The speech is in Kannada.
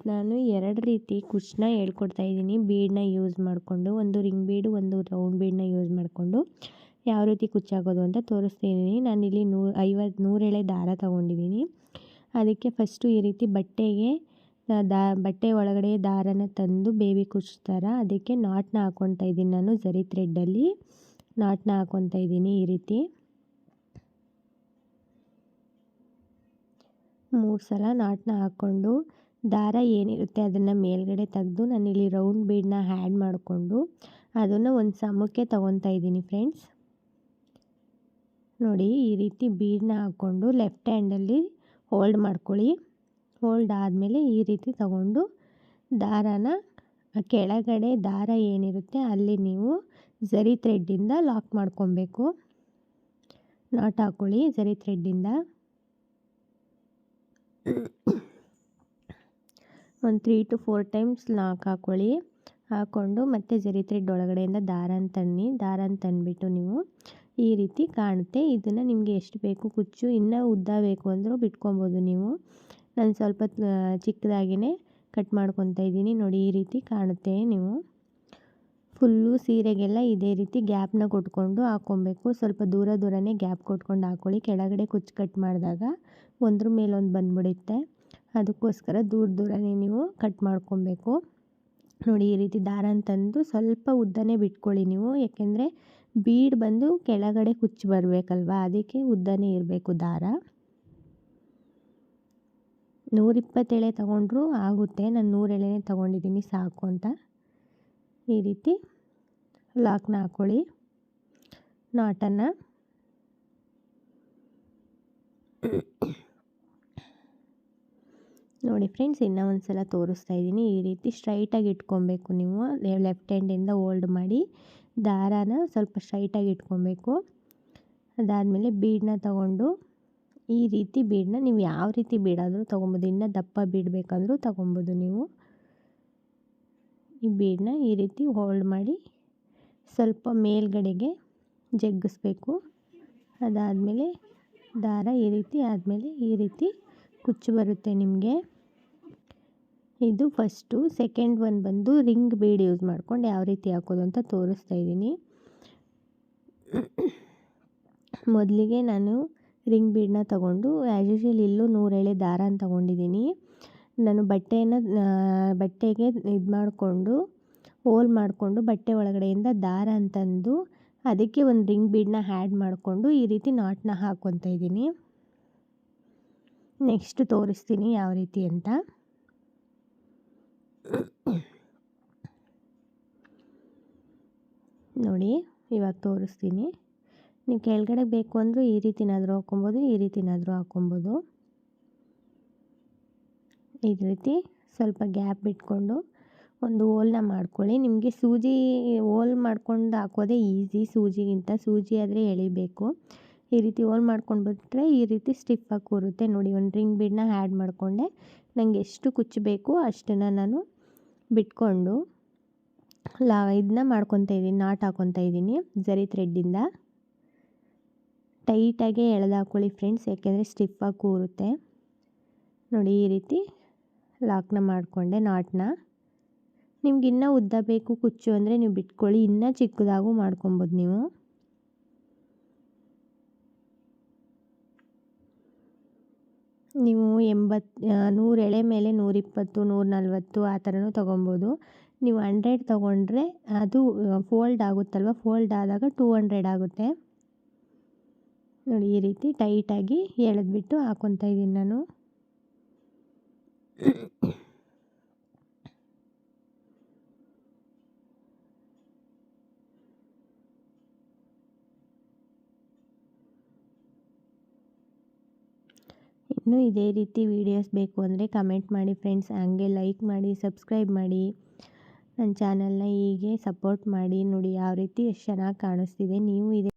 ಇವತ್ತು ನಾನು ಎರಡು ರೀತಿ ಕುಚ್ಚನ್ನ ಹೇಳ್ಕೊಡ್ತಾ ಇದ್ದೀನಿ. ಬೀಡನ್ನ ಯೂಸ್ ಮಾಡಿಕೊಂಡು ಒಂದು ರಿಂಗ್ ಬೀಡು ಒಂದು ರೌಂಡ್ ಬೀಡನ್ನ ಯೂಸ್ ಮಾಡಿಕೊಂಡು ಯಾವ ರೀತಿ ಕುಚ್ಚಾಗೋದು ಅಂತ ತೋರಿಸ್ತಿದ್ದೀನಿ ನಾನಿಲ್ಲಿ ನೂ ಐವತ್ತು ನೂರೆಳೆ ದಾರ ತೊಗೊಂಡಿದ್ದೀನಿ. ಅದಕ್ಕೆ ಫಸ್ಟು ಈ ರೀತಿ ಬಟ್ಟೆಗೆ, ದಾ ಬಟ್ಟೆ ಒಳಗಡೆ ದಾರನ ತಂದು ಬೇಬಿ ಕುಚ್ತಾರ ಅದಕ್ಕೆ ನಾಟ್ನ ಹಾಕ್ಕೊತಾ ಇದ್ದೀನಿ ನಾನು ಜರಿ ಥ್ರೆಡ್ಡಲ್ಲಿ ನಾಟ್ನ ಹಾಕ್ಕೊತಾ ಇದ್ದೀನಿ ಈ ರೀತಿ. ಮೂರು ಸಲ ನಾಟ್ನ ಹಾಕ್ಕೊಂಡು ದಾರ ಏನಿರುತ್ತೆ ಅದನ್ನು ಮೇಲ್ಗಡೆ ತೆಗೆದು ನಾನಿಲ್ಲಿ ರೌಂಡ್ ಬೀಡನ್ನ ಹ್ಯಾಡ್ ಮಾಡಿಕೊಂಡು ಅದನ್ನು ಒಂದು ಸಮಕ್ಕೆ ತೊಗೊತಾ ಇದ್ದೀನಿ ಫ್ರೆಂಡ್ಸ್ ನೋಡಿ, ಈ ರೀತಿ ಬೀಡನ್ನ ಹಾಕ್ಕೊಂಡು ಲೆಫ್ಟ್ ಹ್ಯಾಂಡಲ್ಲಿ ಹೋಲ್ಡ್ ಮಾಡ್ಕೊಳ್ಳಿ. ಹೋಲ್ಡ್ ಆದಮೇಲೆ ಈ ರೀತಿ ತಗೊಂಡು ದಾರಾನ ಕೆಳಗಡೆ ದಾರ ಏನಿರುತ್ತೆ ಅಲ್ಲಿ ನೀವು ಝರಿ ಥ್ರೆಡ್ಡಿಂದ ಲಾಕ್ ಮಾಡ್ಕೊಬೇಕು. ನಾಟ್ ಹಾಕ್ಕೊಳ್ಳಿ ಝರಿ ಥ್ರೆಡ್ಡಿಂದ ಒಂದು three two four times lock ಹಾಕ್ಕೊಳ್ಳಿ ಹಾಕ್ಕೊಂಡು ಮತ್ತೆ ಜರಿ ಥ್ರೆಡ್ ಒಳಗಡೆಯಿಂದ ದಾರನ ತನ್ನಿ. ದಾರನ ತಂದುಬಿಟ್ಟು ನೀವು ಈ ರೀತಿ ಕಾಣುತ್ತೆ. ಇದನ್ನು ನಿಮಗೆ ಎಷ್ಟು ಬೇಕು ಕುಚ್ಚು, ಇನ್ನೂ ಉದ್ದ ಬೇಕು ಅಂದರೂ ಬಿಟ್ಕೊಬೋದು ನೀವು. ನಾನು ಸ್ವಲ್ಪ ಚಿಕ್ಕದಾಗಿಯೇ ಕಟ್ ಮಾಡ್ಕೊತಾ ಇದ್ದೀನಿ. ನೋಡಿ ಈ ರೀತಿ ಕಾಣುತ್ತೆ ನೀವು. ಫುಲ್ಲು ಸೀರೆಗೆಲ್ಲ ಇದೇ ರೀತಿ ಗ್ಯಾಪ್ನ ಕೊಟ್ಕೊಂಡು ಹಾಕ್ಕೊಬೇಕು. ಸ್ವಲ್ಪ ದೂರ ದೂರನೇ ಗ್ಯಾಪ್ ಕೊಟ್ಕೊಂಡು ಹಾಕ್ಕೊಳ್ಳಿ ಕೆಳಗಡೆ ಕುಚ್ಚು ಕಟ್ ಮಾಡಿದಾಗ ಒಂದ್ರ ಮೇಲೊಂದು ಬಂದ್ಬಿಡುತ್ತೆ. ಅದಕ್ಕೋಸ್ಕರ ದೂರ ದೂರನೇ ನೀವು ಕಟ್ ಮಾಡ್ಕೊಬೇಕು. ನೋಡಿ, ಈ ರೀತಿ ದಾರನ ತಂದು ಸ್ವಲ್ಪ ಉದ್ದನೇ ಬಿಟ್ಕೊಳ್ಳಿ ನೀವು. ಯಾಕೆಂದರೆ ಬೀಡ್ ಬಂದು ಕೆಳಗಡೆ ಕುಚ್ಚು ಬರಬೇಕಲ್ವಾ? ಅದಕ್ಕೆ ಉದ್ದನೇ ಇರಬೇಕು ದಾರ. ನೂರಿಪ್ಪತ್ತೆಳೆ ತಗೊಂಡ್ರೂ ಆಗುತ್ತೆ. ನಾನು ನೂರೆಳೆನೇ ತೊಗೊಂಡಿದ್ದೀನಿ, ಸಾಕು ಅಂತ. ಈ ರೀತಿ ಲಾಕ್ನ ಹಾಕ್ಕೊಳ್ಳಿ ನಾಟನ್ನು. ನೋಡಿ ಫ್ರೆಂಡ್ಸ್, ಇನ್ನೂ ಒಂದು ಸಲ ತೋರಿಸ್ತಾ ಇದ್ದೀನಿ. ಈ ರೀತಿ ಸ್ಟ್ರೈಟಾಗಿ ಇಟ್ಕೊಬೇಕು ನೀವು. ಲೆಫ್ಟ್ ಹ್ಯಾಂಡಿಂದ ಹೋಲ್ಡ್ ಮಾಡಿ, ದಾರಾನ ಸ್ವಲ್ಪ ಸ್ಟ್ರೈಟಾಗಿ ಇಟ್ಕೊಬೇಕು. ಅದಾದಮೇಲೆ ಬೀಡನ್ನ ತಗೊಂಡು, ಈ ರೀತಿ ಬೀಡನ್ನ ನೀವು ಯಾವ ರೀತಿ ಬೀಡಾದರೂ ತೊಗೊಬೋದು. ಇನ್ನೂ ದಪ್ಪ ಬೀಡ್ ಬೇಕಂದ್ರೂ ತೊಗೊಬೋದು ನೀವು. ಈ ಬೀಡನ್ನ ಈ ರೀತಿ ಹೋಲ್ಡ್ ಮಾಡಿ, ಸ್ವಲ್ಪ ಮೇಲ್ಗಡೆಗೆ ಜಗ್ಗಿಸ್ಬೇಕು. ಅದಾದಮೇಲೆ ದಾರ ಈ ರೀತಿ ಆದಮೇಲೆ ಈ ರೀತಿ ಕುಚ್ಚು ಬರುತ್ತೆ ನಿಮಗೆ. ಇದು ಫಸ್ಟು ಸೆಕೆಂಡ್ ಒನ್ ಬಂದು ರಿಂಗ್ ಬೀಡ್ ಯೂಸ್ ಮಾಡ್ಕೊಂಡು ಯಾವ ರೀತಿ ಹಾಕೋದು ಅಂತ ತೋರಿಸ್ತಾ ಇದ್ದೀನಿ. ಮೊದಲಿಗೆ ನಾನು ರಿಂಗ್ ಬೀಡನ್ನ ತೊಗೊಂಡು ಆ್ಯಸ್ ಯೂಶ್ವಲ್ ಇಲ್ಲೂ ನೂರೆಳೆ ದಾರನ ತೊಗೊಂಡಿದ್ದೀನಿ. ನಾನು ಬಟ್ಟೆಯನ್ನು ಬಟ್ಟೆಗೆ ಇದು ಮಾಡಿಕೊಂಡು, ಹೋಲ್ ಮಾಡಿಕೊಂಡು ಬಟ್ಟೆ ಒಳಗಡೆಯಿಂದ ದಾರ ಅಂತಂದು ಅದಕ್ಕೆ ಒಂದು ರಿಂಗ್ ಬೀಡನ್ನ ಹ್ಯಾಡ್ ಮಾಡಿಕೊಂಡು ಈ ರೀತಿ ನಾಟ್ನ ಹಾಕ್ಕೊತಾ ಇದ್ದೀನಿ. ನೆಕ್ಸ್ಟ್ ತೋರಿಸ್ತೀನಿ ಯಾವ ರೀತಿ ಅಂತ. ನೋಡಿ, ಇವಾಗ ತೋರಿಸ್ತೀನಿ. ನೀವು ಕೆಳಗಡೆ ಬೇಕು ಅಂದರೂ ಈ ರೀತಿನಾದರೂ ಹಾಕ್ಕೊಬೋದು, ಈ ರೀತಿನಾದರೂ ಹಾಕ್ಕೊಬೋದು. ಈ ರೀತಿ ಸ್ವಲ್ಪ ಗ್ಯಾಪ್ ಬಿಟ್ಕೊಂಡು ಒಂದು ಹೋಲ್ನ ಮಾಡ್ಕೊಳ್ಳಿ. ನಿಮಗೆ ಸೂಜಿ ಹೋಲ್ ಮಾಡ್ಕೊಂಡು ಹಾಕೋದೇ ಈಸಿ, ಸೂಜಿಗಿಂತ ಸೂಜಿ ಆದರೆ ಎಳಿಬೇಕು. ಈ ರೀತಿ ಹೋಲ್ ಮಾಡ್ಕೊಂಡು ಬಿಟ್ಟರೆ ಈ ರೀತಿ ಸ್ಟಿಫಾಗಿ ಕೂರುತ್ತೆ. ನೋಡಿ, ಒಂದು ರಿಂಗ್ ಬೀಡನ್ನ ಆ್ಯಡ್ ಮಾಡಿಕೊಂಡೆ. ನನಗೆ ಎಷ್ಟು ಕುಚ್ಚು ಬೇಕು ಅಷ್ಟನ್ನು ನಾನು ಬಿಟ್ಕೊಂಡು ಲಾ ಇದನ್ನ ಮಾಡ್ಕೊತಾ ಇದ್ದೀನಿ ನಾಟ್ ಹಾಕ್ಕೊತಾ ಇದ್ದೀನಿ ಜರಿ ಥ್ರೆಡ್ಡಿಂದ ಟೈಟಾಗಿ ಎಳೆದು ಹಾಕ್ಕೊಳ್ಳಿ ಫ್ರೆಂಡ್ಸ್ ಯಾಕೆಂದರೆ ಸ್ಟಿಫಾಗಿ ಕೂರುತ್ತೆ. ನೋಡಿ, ಈ ರೀತಿ ಲಾಕ್ನ ಮಾಡಿಕೊಂಡೆ ನಾಟ್ನ ನಿಮ್ಗೆ ಇನ್ನೂ ಉದ್ದ ಬೇಕು ಕುಚ್ಚು ಅಂದರೆ ನೀವು ಬಿಟ್ಕೊಳ್ಳಿ. ಇನ್ನೂ ಚಿಕ್ಕದಾಗೂ ಮಾಡ್ಕೊಬೋದು ನೀವು. ನೀವು ಎಂಬತ್ತು ನೂರು ಎಳೆ ಮೇಲೆ ನೂರಿಪ್ಪತ್ತು ನೂರ ನಲ್ವತ್ತು ಆ ಥರನೂ ತೊಗೊಬೋದು. ನೀವು ಹಂಡ್ರೆಡ್ ತೊಗೊಂಡ್ರೆ ಅದು ಫೋಲ್ಡ್ ಆಗುತ್ತಲ್ವ? ಫೋಲ್ಡ್ ಆದಾಗ ಟೂ ಹಂಡ್ರೆಡ್ ಆಗುತ್ತೆ. ನೋಡಿ, ಈ ರೀತಿ ಟೈಟಾಗಿ ಎಳೆದ್ಬಿಟ್ಟು ಹಾಕೊತಾ ಇದ್ದೀನಿ ನಾನು. ಇನ್ನೂ ಇದೇ ರೀತಿ ವೀಡಿಯೋಸ್ ಬೇಕು ಅಂದರೆ ಕಮೆಂಟ್ ಮಾಡಿ ಫ್ರೆಂಡ್ಸ್ ಹಂಗೆ ಲೈಕ್ ಮಾಡಿ ಸಬ್ಸ್ಕ್ರೈಬ್ ಮಾಡಿ. ನನ್ನ ಚಾನಲ್ನ ಹೀಗೆ ಸಪೋರ್ಟ್ ಮಾಡಿ. ನೋಡಿ, ಯಾವ ರೀತಿ ಎಷ್ಟು ಚೆನ್ನಾಗಿ ಕಾಣಿಸ್ತಿದೆ. ನೀವು ಇದೇ